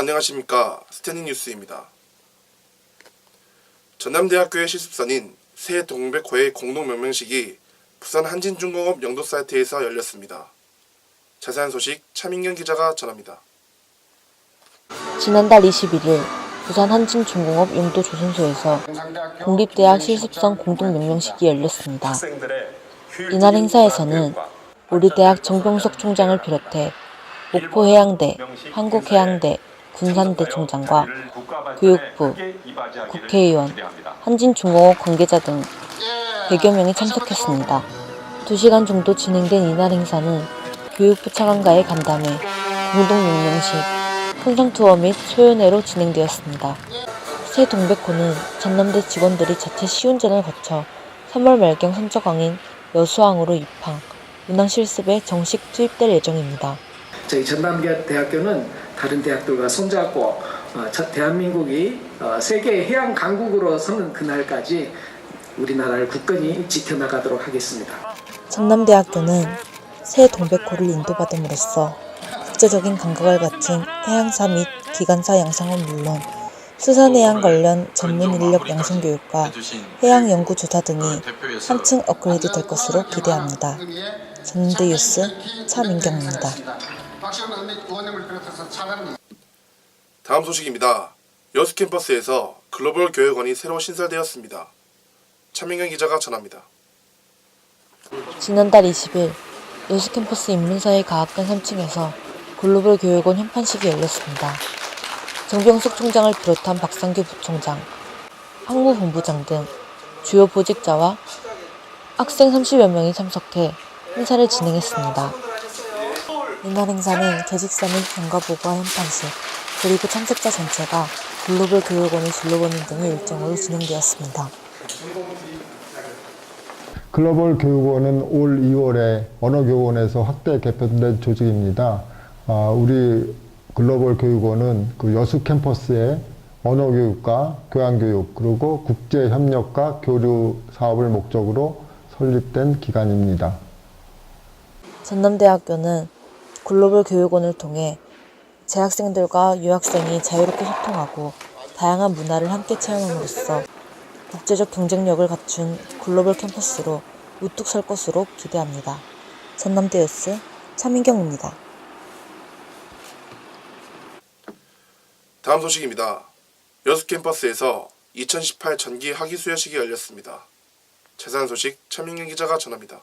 안녕하십니까 스탠딩 뉴스입니다. 전남대학교의 실습선인 새 동백호의 공동 명명식이 부산 한진중공업 영도 사이트에서 열렸습니다. 자세한 소식 차민경 기자가 전합니다. 지난달 21일 부산 한진중공업 용도 조선소에서 공립대학 실습성 공동 명명식이 열렸습니다. 이날 행사에서는 우리 대학 정병석 총장을 비롯해 목포해양대, 한국해양대, 군산대 총장과 교육부, 국회의원, 한진중공업 관계자 등 100여 명이 참석했습니다. 2시간 정도 진행된 이날 행사는 교육부 차관과의 간담회, 공동 명명식, 현장 투어 및 소연회로 진행되었습니다. 새 동백호는 전남대 직원들이 자체 시운전을 거쳐 3월 말경 선적항인 여수항으로 입항, 운항 실습에 정식 투입될 예정입니다. 저희 전남대학교는 다른 대학들과 손잡고 어, 저- 대한민국이 어, 세계 해양 강국으로 서는 그날까지 우리나라를 굳건히 지켜나가도록 하겠습니다. 전남대학교는 새 동백호를 인도받음으로써 국제적인 감각을 갖춘 해양사 및 기관사 양성은 물론 수산해양 관련 전문 인력 양성 교육과 해양 연구 조사 등이 한층 업그레이드 될 것으로 기대합니다. 전남대 뉴스 차민경입니다. 박시원 의원님을 비롯해서 찬양합니다. 다음 소식입니다. 여수 캠퍼스에서 글로벌 교육원이 새로 신설되었습니다. 차민경 기자가 전합니다. 지난달 20일 여수 캠퍼스 인문사회 과학관 3층에서 글로벌 교육원 현판식이 열렸습니다. 정병석 총장을 비롯한 박상규 부총장, 항무본부장 등 주요 보직자와 학생 30여 명이 참석해 행사를 진행했습니다. 이날 행사는 계직사 및 경과보고와 현판식, 그리고 참석자 전체가 글로벌 교육원을 둘러보는 등의 일정으로 진행되었습니다. 글로벌 교육원은 올 2월에 언어교원에서 확대 개편된 조직입니다. 아, 우리 글로벌 교육원은 그 여수 캠퍼스에 언어교육과 교양교육 그리고 국제협력과 교류 사업을 목적으로 설립된 기관입니다. 전남대학교는 글로벌 교육원을 통해 재학생들과 유학생이 자유롭게 소통하고 다양한 문화를 함께 체험함으로써 국제적 경쟁력을 갖춘 글로벌 캠퍼스로 우뚝 설 것으로 기대합니다. 전남대 뉴스 차민경입니다. 다음 소식입니다. 여수 캠퍼스에서 2018 전기 학위 수여식이 열렸습니다. 자세한 소식 차민경 기자가 전합니다.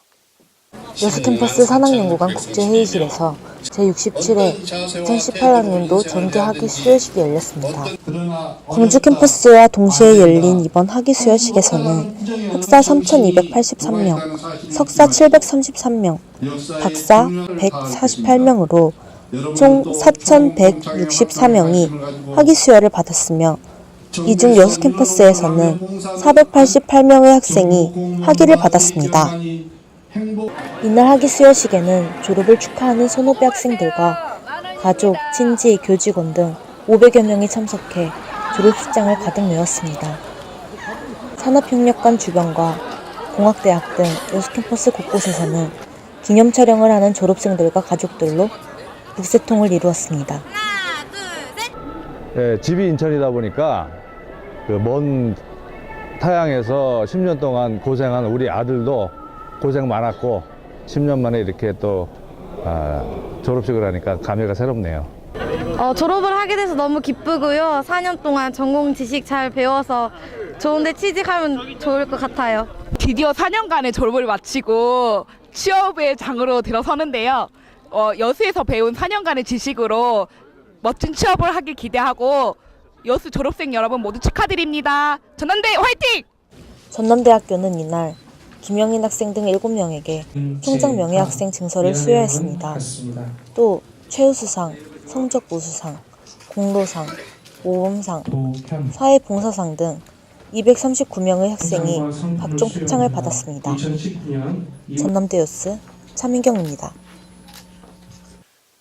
여수 캠퍼스 산학연구관 국제회의실에서 제67회 2018학년도 전기 학위 수여식이 열렸습니다. 광주 캠퍼스와 동시에 열린 이번 학위 수여식에서는 학사 3,283명, 석사 733명, 박사 148명으로 총 4,164명이 학위 수여를 받았으며 이중 여수 캠퍼스에서는 488명의 학생이 학위를 받았습니다. 이날 학위 수여식에는 졸업을 축하하는 선후배 학생들과 가족, 친지, 교직원 등 500여 명이 참석해 졸업식장을 가득 메웠습니다. 산업협력관 주변과 공학대학 등 여수 캠퍼스 곳곳에서는 기념 촬영을 하는 졸업생들과 가족들로 북새통을 이루었습니다. 예, 집이 인천이다 보니까 그 먼 타양에서 10년 동안 고생한 우리 아들도 고생 많았고 10년 만에 이렇게 또 아, 졸업식을 하니까 감회가 새롭네요. 어, 졸업을 하게 돼서 너무 기쁘고요. 4년 동안 전공 지식 잘 배워서 좋은데 취직하면 좋을 것 같아요. 드디어 4년간의 졸업을 마치고 취업의 장으로 들어서는데요. 어, 여수에서 배운 4년간의 지식으로 멋진 취업을 하길 기대하고 여수 졸업생 여러분 모두 축하드립니다. 전남대 화이팅! 전남대학교는 이날 김영인 학생 등 7명에게 총장 명예학생 증서를 수여했습니다. 또 최우수상, 성적 우수상, 공로상, 모범상, 사회봉사상 등 239명의 학생이 각종 표창을 받았습니다. 전남대 뉴스 차민경입니다.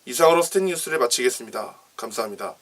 이상으로 스탠 뉴스를 마치겠습니다. 감사합니다.